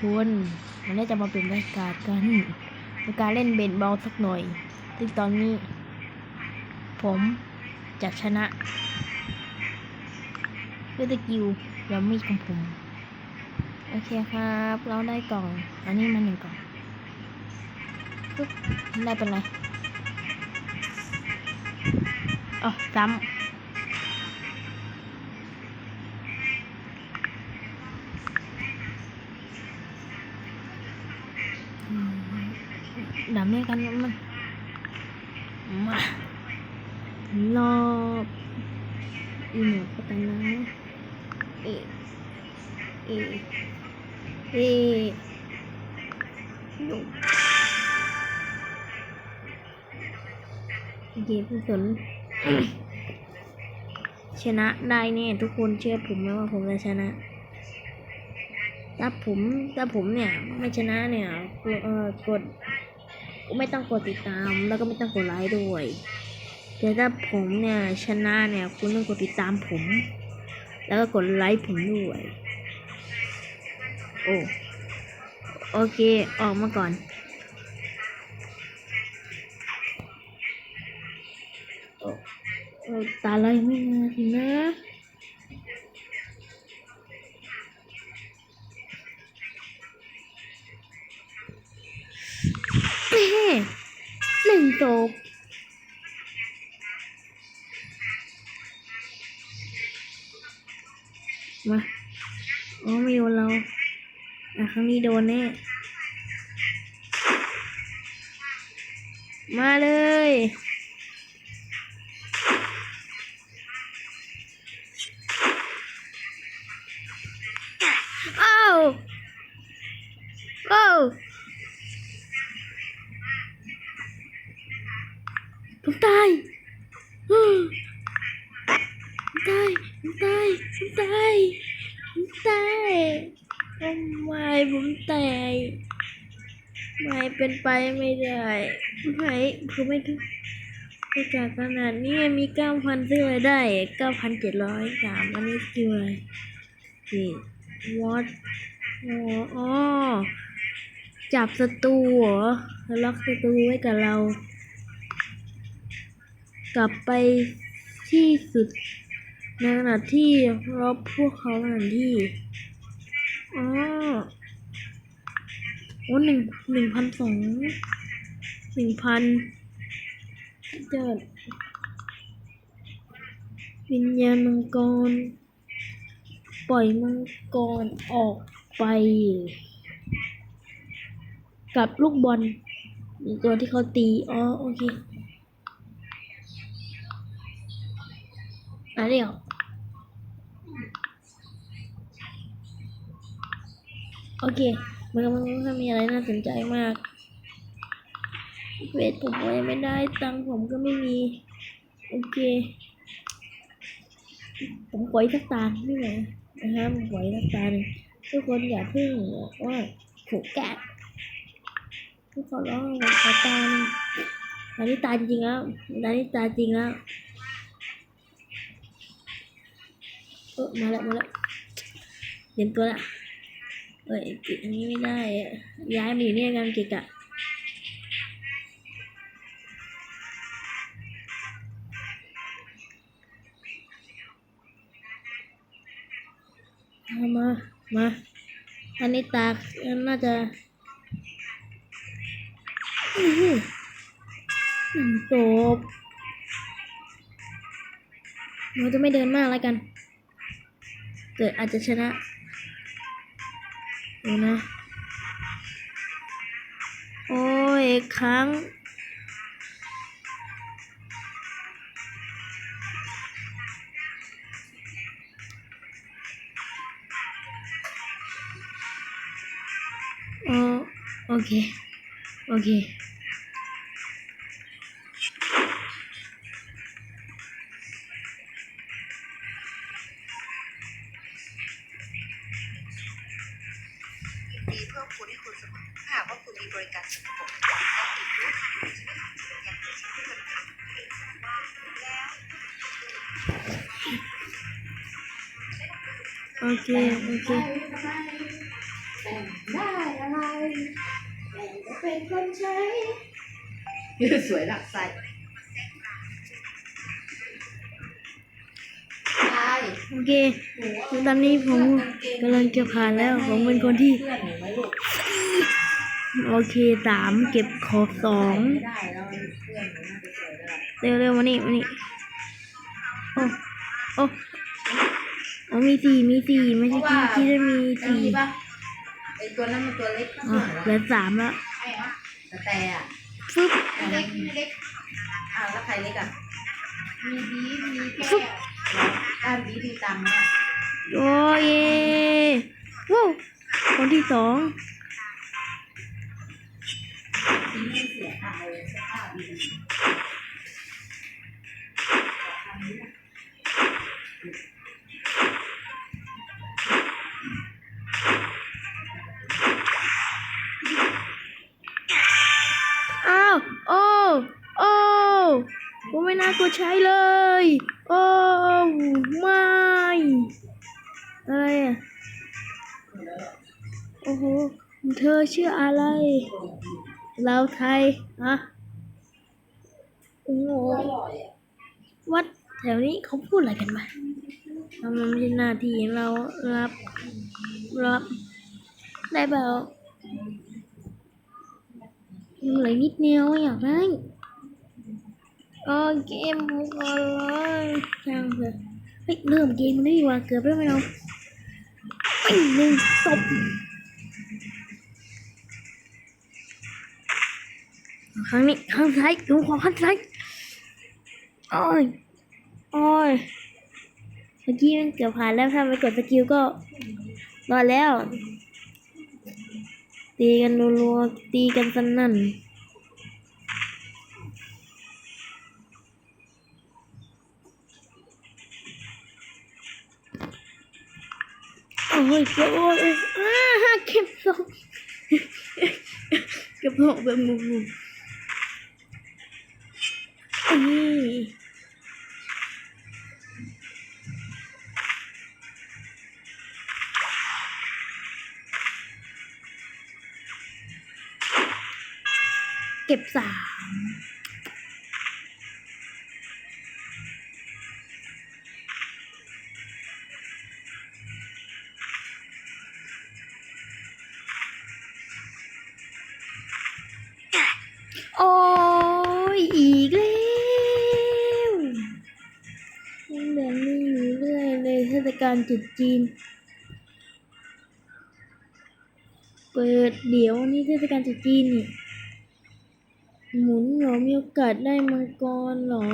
คนวันนี้จะมาเป็นรายการกันในการเล่นเบสบอลสักหน่อย ซึ่งตอนนี้ ผมจะชนะด้วยสกิลยามีดของผม โอเคครับ เราได้กล่อง อันนี้มาหนึ่งกล่องปึ๊บได้เป็นไรอ๋อซ้ำ ดำเนี่ยกันมันมารอบอีหนูก็ตันนะเอเอเอหนูโอเคผู้สนชนะได้เนี่ยทุกคนเชื่อผมไหมว่าผมจะชนะถ้าผมถ้าผมเนี่ย ไม่ชนะเนี่ยเอ่อกด ไม่ต้องกดติดตาม แล้วก็ไม่ต้องกดไลค์ด้วยแต่ถ้าผมเนี่ยชนะเนี่ย คุณต้องกดติดตามผม แล้วก็กดไลค์ผมด้วย โอ้โอเคออกมาก่อนโอ้ตาอะไรไม่มาสินะ บ มา อ๋อไม่โดนเรา อะครั้งนี้โดนแน่ มาเลยายผมตายผมตายผมตายผมตายทำไมผมตายไม่เป็นไปไม่ได้ไม่คือไม่ถึงโอกาสขนาดนี้มีเก้าพันซื้ออะไรได้เก้าพันเจ็ดร้อยสามอันนี้คืออะไรนี่วอตอ๋ออ๋อจับศัตรูเหรอแล้วล็อกศัตรูไว้กับเรา กลับไปที่สุดในขณะที่รบพวกเขาขณะที่อ๋อโอ้หนึ่งหนึ่งพันสองหนึ่งพันเจิดวิญญาณมังกร ปล่อยมังกรออกไป กับลูกบอลตัวที่เขาตี อ๋อ โอเค มาเดี๋ยวโอเค มันก็มันก็มีอะไรน่าสนใจมาก เวทผมก็ยังไม่ได้ ตังค์ผมก็ไม่มี โอเค ผมขออีกสักตาหนึ่งไม่ไหวนะฮะผมขออีกสักตาหนึ่งทุกคนอย่าเพิ่งว่าถูกแกะทุกคนร้องขอตาหนึ่งตานี้ตาจริงแล้วตานี้ตาจริงแล้ว เออมาแล้วมาแล้วเตรียมตัวละเอ้ยปิดอันนี้ไม่ได้ย้ายมาอยู่เนี่ยกันกะกะมา มา อันนี้ตาน่าจะอือหือจบเราจะไม่เดินมากแล้วกัน เกิดอาจจะชนะดูนะ โอ้ยครั้ง โอโอเค โอเค เคโอเคแต่งได้อะไรแต่งจะเป็นคนใช้สวยหลักใส่โอเคตอนนี้ผมกำลังจะผ่านแล้ว ผมเป็นคนที่ โอเคสามเก็บขอบสองเพื่อนหนูน่าจะสวยแล้วเร็วเร็วมานี่มานี่โอ้โอ้ โอ้มีสี่มีสี่ไม่ใช่ที่ที่ได้มีไอ้สี่นี่ปะไอ้ตัวนั้นมันตัวเล็กอะเหลือสามแล้วใช่เหรอแต่แต่อะฟึบเล็กเล็กอ้าวแล้วใครเล็กอะมีบีมีแก้วด้านบีมีตังค์เนี่ยโอ้เยว้าวคนที่สอง ดใช้เลย โอ้ไม่ อะไรอะ โอ้โห เธอชื่ออะไร เราไทยอะโอ้โหวัดแถวนี้เขาพูดอะไรกันมาทำไมไม่ใช่หน้าที่เรารับรับได้เปล่าเหลือนิดเดียวอยากได้ โอเกมผมก่อนเลยช่างเถอะเฮ้ยเริ่มเกมมันได้ดีกว่าเกือบแล้วไหมเราปิ้งหนึ่งตบครั้งนี้ข้งซ้ายดูขอข้งซ้ายโอ้ยโอ้ยเมื่อกี้มันเกือบผ่านแล้วถ้าไม่กดสกิลก็รอดแล้ว ตีกันรัวๆตีกันสนั่น ยเก็บโอ้ยอ้าเก็บสองเก็บสองแบบงงๆนี่เก็บสาม จุดจีน เปิดเดี๋ยวนี่เทศกาลจุดจีนนี่ หมุนเหรอมีโอกาสได้มังกรเหรอ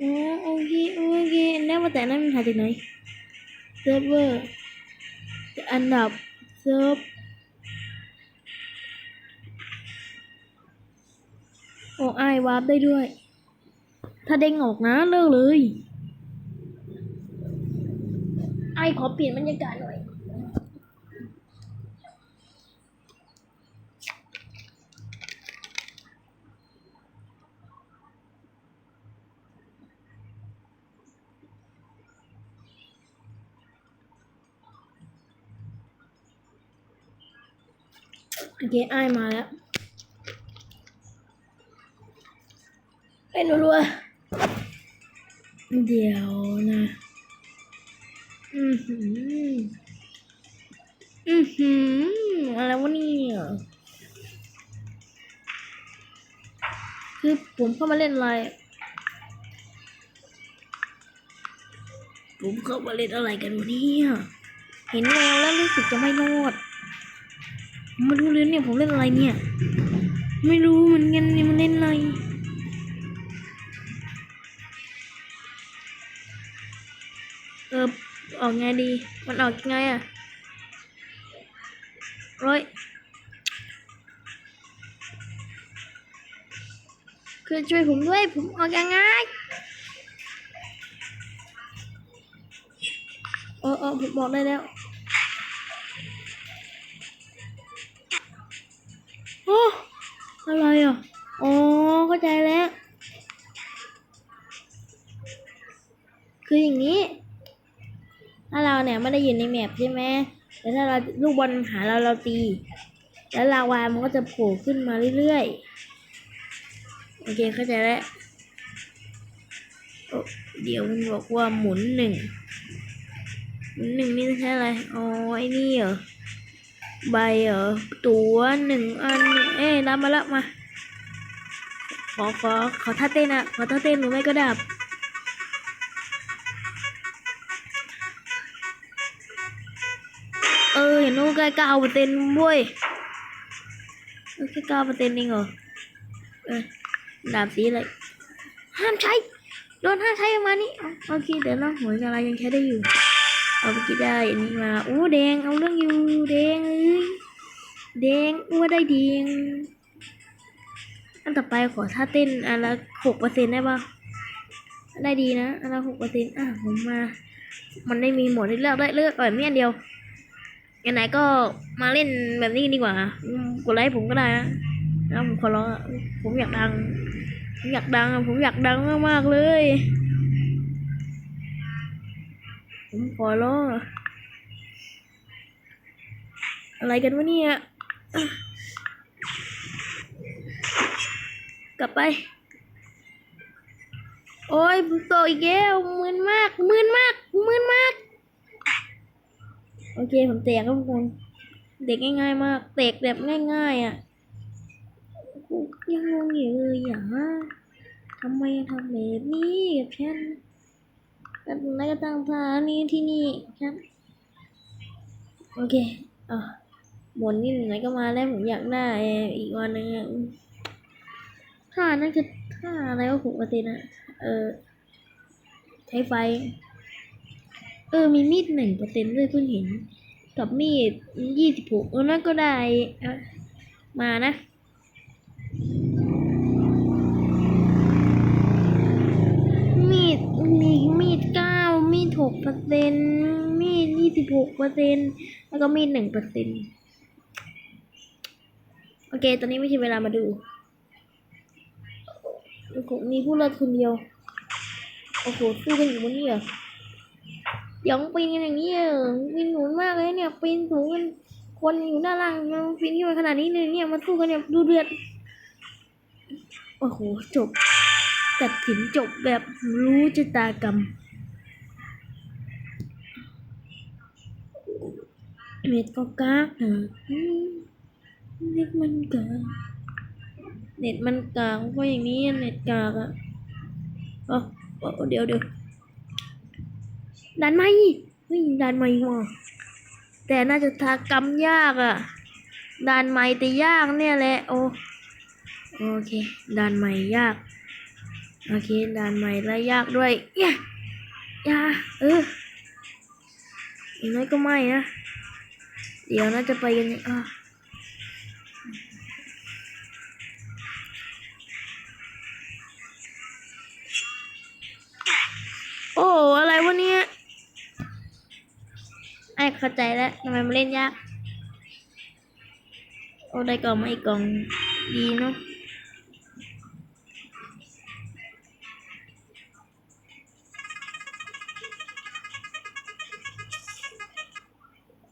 อ๋อโอเคโอเคแล้วมาแต่นั้นมันหาจากไหนเซิร์ฟเวอร์อันดับเซิร์ฟโอ้ไอวาร์ปได้ด้วย ถ้าเด้งออกนะเลิกเลย ขอเปลี่ยนบรรยากาศหน่อยโอเคไอมาแล้วเล่นรัวเดี๋ยวนะ อือหือ อือหือ อะไรวะเนี่ยคือผมเข้ามาเล่นอะไร ผมเข้ามาเล่นอะไรกันวะเนี่ย เห็นแววแล้วรู้สึกจะไม่รอดไม่รู้เลยเนี่ยผมเล่นอะไรเนี่ย ไม่รู้เหมือนกันเนี่ยมันเล่นอะไรเออ ออกไงดี มันออกไงอะร้อยคือช่วยผมด้วย ผมออกยังไงเออเออผมบอกได้แล้วโอ้อะไรอะอ๋อเข้าใจแล้ว คืออย่างนี้ ถ้าเราเนี่ยไม่ได้อยู่ในแมปใช่ไหมแต่ถ้าเราลูกบอลหาเราเราตี แล้วลาวามันก็จะโผล่ขึ้นมาเรื่อยๆ โอเคเข้าใจแล้ว เดี๋ยวมันบอกว่าหมุนหนึ่งหมุนหนึ่งนี่ใช่อะไร อ๋อไอ้นี่เหรอ ใบเหรอ ตัวหนึ่งอันเนี่ยเอ้ยรับมาแล้วมา ขอขอขอท่าเต้นอะขอท่าเต้นหรือไม่ก็ดับ เออเห็นว่าใกล้เก้าเปอร์เซ็นต์เว้ยแค่เก้าเปอร์เซ็นต์เองเหรอเออดาบสีอะไรห้ามใช้โดนห้ามใช้ประมาณนี้โอเคเดี๋ยวนะหัวอะไรยังใช้ได้อยู่ เอาไปกินได้อันนี้มาอู้แดงเอาเรื่องอยู่แดงเอ้ยแดงอ้วได้แดงอันต่อไปขอท่าเต้นอันละหกเปอร์เซ็นต์ได้ปะได้ดีนะอันละหกเปอร์เซ็นต์อะผมมา มันได้มีหมดให้เลือกได้เลือกก่อนไม่อันเดียว ไหนๆก็มาเล่นแบบนี้ดีกว่า กดไลค์ผมก็ได้นะนะผมขอร้องผมอยากดัง ผมอยากดัง ผมอยากดังมากๆเลย ผมขอร้องอะไรกันวะเนี่ยกลับไป โอ้ยโตอีกแล้วมึนมากมึนมากมึนมาก โอเคผมแตกครับทุกคนเด็กง่ายๆมากเตกแบบง่ายๆอะกูยังงงอยู่เลยอย่างทำไมทำแบบนี้กับฉันกันไหนก็ตั้งท่านี้ที่นี่ครับโอเคอะหมดนี่ไหนก็มาแล้วผมอยากได้อีกวันหนึงอะท่านั่นคือท่าอะไรวะผมปกตินะเออใช้ไฟ เออ มีมีดหนึ่งเปอร์เซ็นต์ด้วยเพิ่งเห็น กับมีดยี่สิบหกเออนั่นก็ได้อะมานะมีดมีมีดเก้ามีดหกเปอร์เซ็นต์มีดยี่สิบหกเปอร์เซ็นต์แล้วก็มีดหนึ่งเปอร์เซ็นต์โอเค ตอนนี้ไม่ใช่เวลามาดูมีผู้รอดคนเดียว โอ้โหสู้กันอยู่บนนี้เหรอ ยังปีนกันอย่างนี้เออปีนหนุนมากเลยเนี่ยปีนสูงกันคนอยู่ด้านล่างมันปีนขึ้นมาขนาดนี้เลยเนี่ยมาสู้กันเนี่ยดูเดือดโอ้โหจบตัดสินจบแบบรู้ชะตากรรมเน็ตก็กากอะเน็ตมันกากเน็ตมันกากเพราะอย่างนี้เน็ตกากอะอ๋อเดี๋ยวเดี๋ยว ดันไม่เฮ้ยดันไม่ว่ะแต่น่าจะทากรรมยากอะ่ะดันไม่แต่ยากเนี่ยแหละโอโอเคดันไม่ยากโอเคดันไม่และยากด้วยยายาเอออย่างน้อยก็ไม่นะเดี๋ยวน่าจะไปกันอะโอ้อะไรวะเนี่ย เข้าใจแล้วทำไมมันเล่นยาก โอ้ได้กล่องมาอีกกล่องดีเนาะ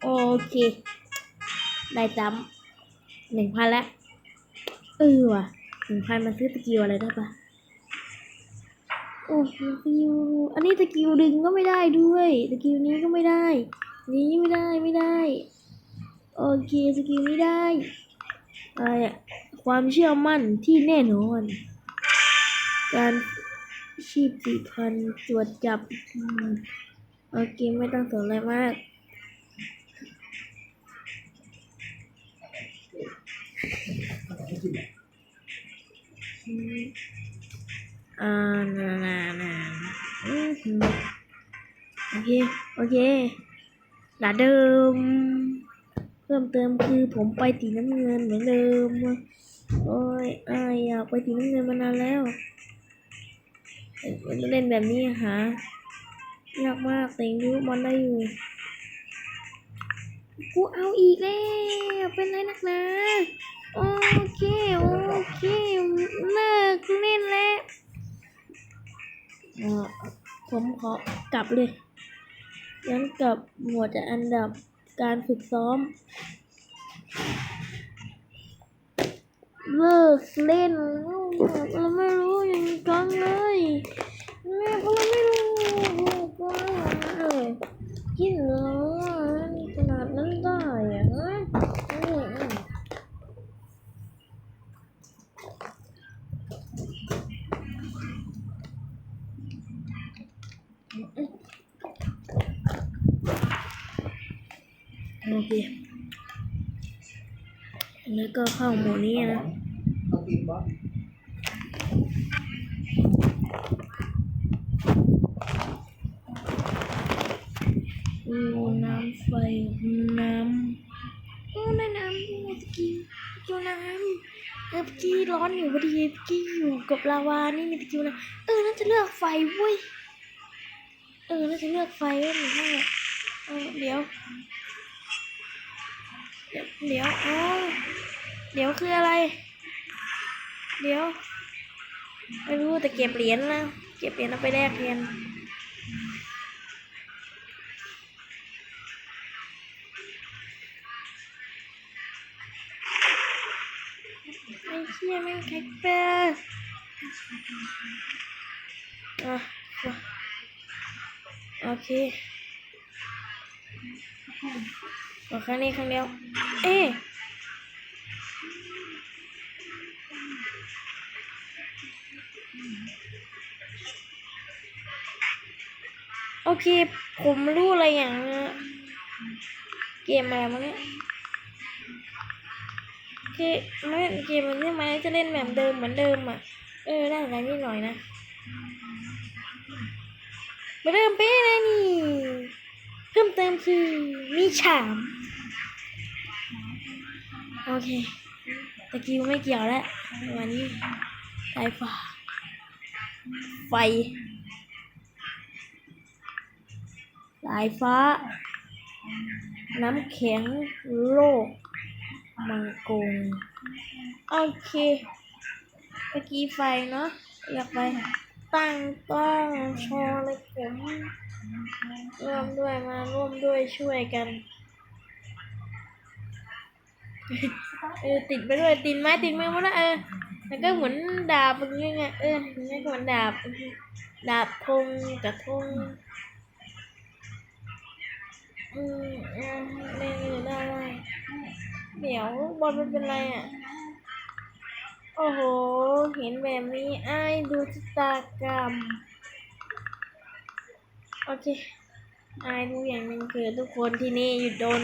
โอเค ได้จำหนึ่งพันแล้วเออว่ะหนึ่งพันมันซื้อสกิลอะไรได้ปะโอ้สกิลอันนี้สกิลดึงก็ไม่ได้ด้วยสกิลนี้ก็ไม่ได้ นี้ไม่ได้ไม่ได้ โอเคสกิลนี้ได้อะไรอะความเชื่อมั่นที่แน่นอน การชีพสี่พันตรวจจับโอเคไม่ต้องสนอะไรมากอืมอ่านานานาโอเค โอเค หลาเดิม เพิ่มเติมคือผมไปสีน้ำเงินเหมือนเดิม โอ้ยอายอยากไปสีน้ำเงินมานานแล้วเอ้ยเล่นแบบนี้หายากมากแต่ยังรู้บอลได้อยู่ กูเอาอีกแล้ว เป็นไรนักหนาโอเค โอเคเลิกเล่นแล้วผมขอกลับเลย ย้นกับหมวดอันดับการฝึกซ้อม เลิกเล่นเราไม่รู้อย่างกันเลยแม่ก็เราไม่รู้ว่าเลยกินแล้วขนาดนั้นได้อะฮะอืมอืม โอเคแล้วก็เข้าหมดนี้นะน้ำไฟ น้ำโอ้ในน้ำเมื่อกี้กิวน้ำเมื่อกี้ร้อนอยู่พอดีเมื่อกี้อยู่กับลาวานี่มีตะกิวน้ำเออน่าจะเลือกไฟเว้ยเออน่าจะเลือกไฟเว้ยหนูว่าเออเดี๋ยว เดี๋ยวเดี๋ยวอ๋อเดี๋ยวคืออะไร เดี๋ยว ไม่รู้แต่เก็บเหรียญนะเก็บเหรียญเอาไปแลกเหรียญไอ้เชี่ยแม่งแคคเปอร์อะโอเค ครั้งนี้ครั้งเดียว เอโอเค ผมรู้อะไรอย่างเกมอะไรมาเนี่ยคือไม่เกมมันใช่ไหมจะเล่นแบบเดิมเหมือนเดิมอะ เออได้อะไรนิดหน่อยนะมาเดิมเป๊ะเลยนี่ เพิ่มเติมคือมีฉาม โอเค ตะกี้ไม่เกี่ยวแล้ววันนี้สายฟ้าไฟสายฟ้า น้ำแข็งโลก มังกรโอเคเมื่อกี้ไฟเนาะอยากไปตั้งต้องโชว์เลยผมร่วมด้วยมาร่วมด้วยช่วยกัน เออติดไปด้วยติดไม้ติดมือมาแล้วเออแล้วก็เหมือนดาบอย่างเงี้ยเอออย่างเงี้ยก็เหมือนดาบดาบธงกับธงอืมอ่าเล่นอยู่ได้ได้เดี๋ยวบอลมันเป็นไรอะโอ้โห เห็นแบบนี้ไอ้ายดูชะตากรรมโอเคไอ้ายรู้อย่างหนึ่งคือทุกคนที่นี่อยู่โดน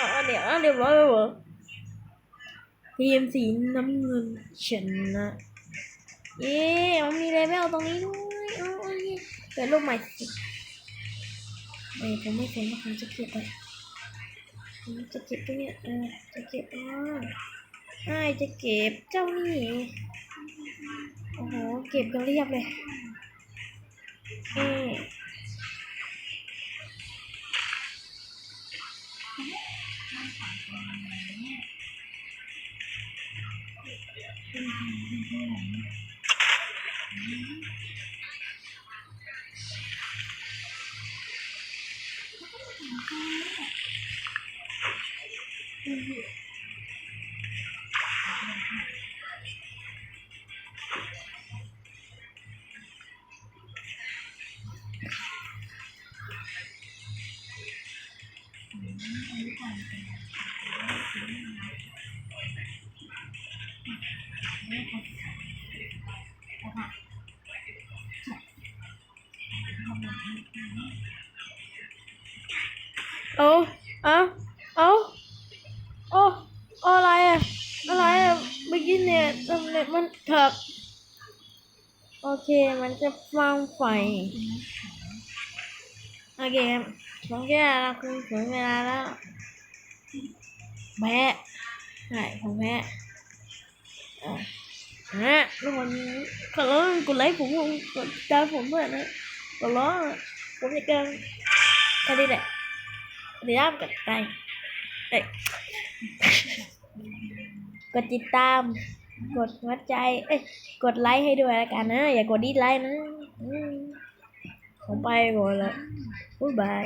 อ๋อเดี๋ยวเดี๋ยวร้อยเหรอทีมสีน้ำเงินชนะเย้มันมีเลเวลตรงนี้ด้วยโอ้ยเกิดรูปใหม่สิไม่ผมไม่เป็นว่าผมจะเก็บไปผมจะเก็บตัวเนี่ยเออจะเก็บอ่าอ้จะเก็บเจ้านี่โอ้โหเก็บกันเรียบเลยเออ เอาเอาเอาโอ้อะไรอะอะไรอะเมื่อกี้เนี่ยทำไมมันถักโอเคมันจะฟังไฟโอเคครับผมแค่เราคือถึงเวลาแล้วแพ้ใช่ผมแพ้อะฮะทุกคนขอร้องกดไลค์ผมกดตามผมด้วยนะขอร้องผมจะเกินแค่นี้แหละ ติดตามกดไลค์เอ้ยกดติดตาม กดหัวใจ เอ้ย กดไลค์ให้ด้วยแล้วกันนะ อย่ากดดิสไลค์นะอืมผมไปก่อนละบ๊ายบาย